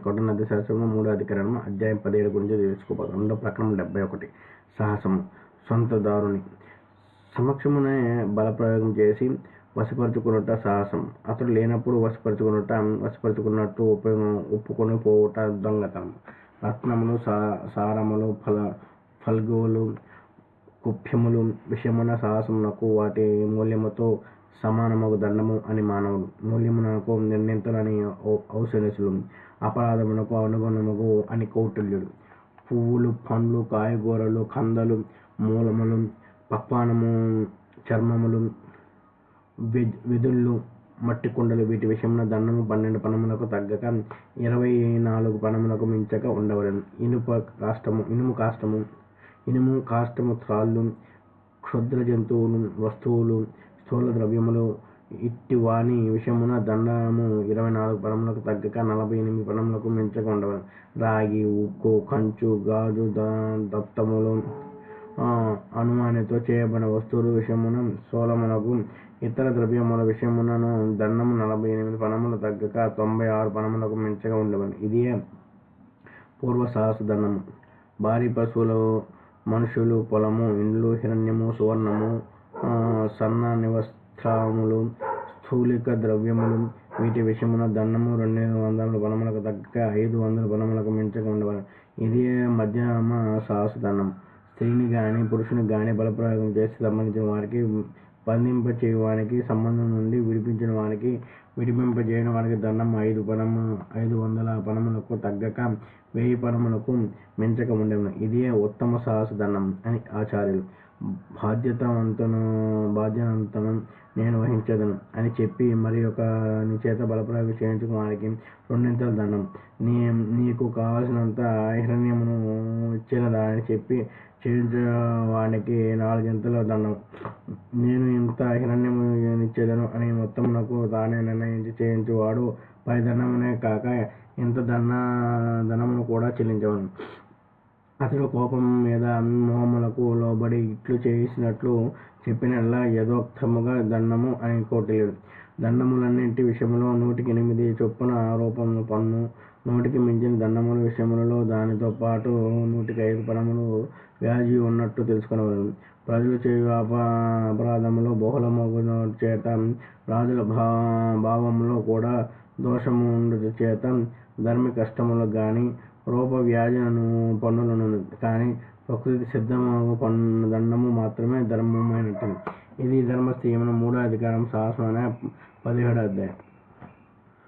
కొట్ట నది శాస్త్రంలో మూడో అధికరణము అధ్యాయం పదిహేడు గురించి తెలుసుకోబోతాం రెండో ప్రకరణం డెబ్బై ఒకటి. సాహసము. సొంత దారుని. సమక్షమునే బలప్రయోగం చేసి వశపరుచుకున్నట సాహసం. అతడు లేనప్పుడు వశపరుచుకున్నట వశపరుచుకున్నట్టు ఉపయోగం ఒప్పుకొని పోవుట దొంగతనం. రత్నములు సా సారములు ఫల ఫల్గువులు కుప్యములు విషయమున సాహసమునకు వాటి మూల్యముతో సమానమగు దండము అని మానవుడు మూల్యమునకు నిర్ణయింతలని ఔషధసులు అపరాధమునకు అనుగుణముగు అని కౌటిల్యుడు. పువ్వులు పండ్లు కాయగూరలు కందలు మూలములు పక్వానము చర్మములు విధుళ్ళు వెదుళ్ళు మట్టి కుండలు వీటి విషయమున దండము పన్నెండు పనములకు తగ్గక ఇరవై నాలుగు పనములకు మించక ఉండవలను. ఇనుప కాష్టము ఇనుము కాష్టము ఇనుము కాష్టము త్రాళ్ళు క్షుద్ర జంతువులు వస్తువులు స్థూల ద్రవ్యములు ఇట్టి వాని విషయమున దండము ఇరవై నాలుగు పనములకు తగ్గక నలభై ఎనిమిది పనములకు మించక ఉండవలను రాగి ఉక్కు కంచు గాజు దత్తములు అనుమానితో చేయబడిన వస్తువుల విషయమున సోలమునకు ఇతర ద్రవ్యముల విషయమునను దండము నలభై ఎనిమిది పనములు తగ్గక తొంభై ఆరు పనములకు మించగా ఉండవని. ఇది పూర్వ సాహస దండము. భారీ పశువులు మనుషులు పొలము ఇండ్లు హిరణ్యము సువర్ణము సన్న నివస్త్రములు స్థూలిక ద్రవ్యములు వీటి విషయమున దండము రెండు వందల పనములకు తగ్గ ఐదు వందల బలములకు మించక ఉండవలను. ఇది మధ్యమ సాహస దండం స్త్రీని కానీ పురుషుని కానీ బలప్రయోగం చేసి సంబంధించిన వారికి బంధింపచేయవానికి సంబంధం నుండి విడిపించిన వారికి విడిపింపజేయని వారికి దండం ఐదు పనము ఐదు వందల పనములకు తగ్గక వెయ్యి పనములకు మించక ఉండేను. ఇదే ఉత్తమ సాహస దండం అని ఆచార్యులు. బాధ్యతవంతను బాధ్యవంతను నేను వహించదను అని చెప్పి మరి ఒక నీ చేత బలప్రయోగం చేయించుకు వారికి రెండింతల దండం. నీ నీకు కావలసినంత హిరణ్యమును ఇచ్చిన దాన్ని చెప్పి చేయించేవానికి నాలుగింతల దండం. నేను ఇంత హిరణ్యము ఇచ్చేదను అని మొత్తం నాకు తానే నిర్ణయించి చేయించువాడు. పై దండమునే కాక ఇంత దండ ధనమును కూడా చెల్లించవను. అతడు కోపం మీద మోహములకు లోబడి ఇట్లు చేసినట్లు చెప్పినట్లా యథోక్తముగా దండము అని కోటిలేడు దండములన్నింటి విషయంలో నూటికి ఎనిమిది చొప్పున ఆరోపణ పన్ను నూటికి మించిన దండముల విషయములలో దానితో పాటు నూటికి ఐదు పనములు వ్యాధి ఉన్నట్టు తెలుసుకునేవారు ప్రజలు చేయు అప అపరాధములు చేత రాజుల భా భావంలో కూడా దోషము ఉండుట చేత ధర్మ కష్టములు కానీ రూప వ్యాధులను పన్నులను కానీ ప్రకృతి సిద్ధము పన్ను దండము మాత్రమే ధర్మమైనట్టు. ఇది ధర్మస్థీయమున మూడో అధికారం సాహసం అనే పదిహేడో అధ్యాయం.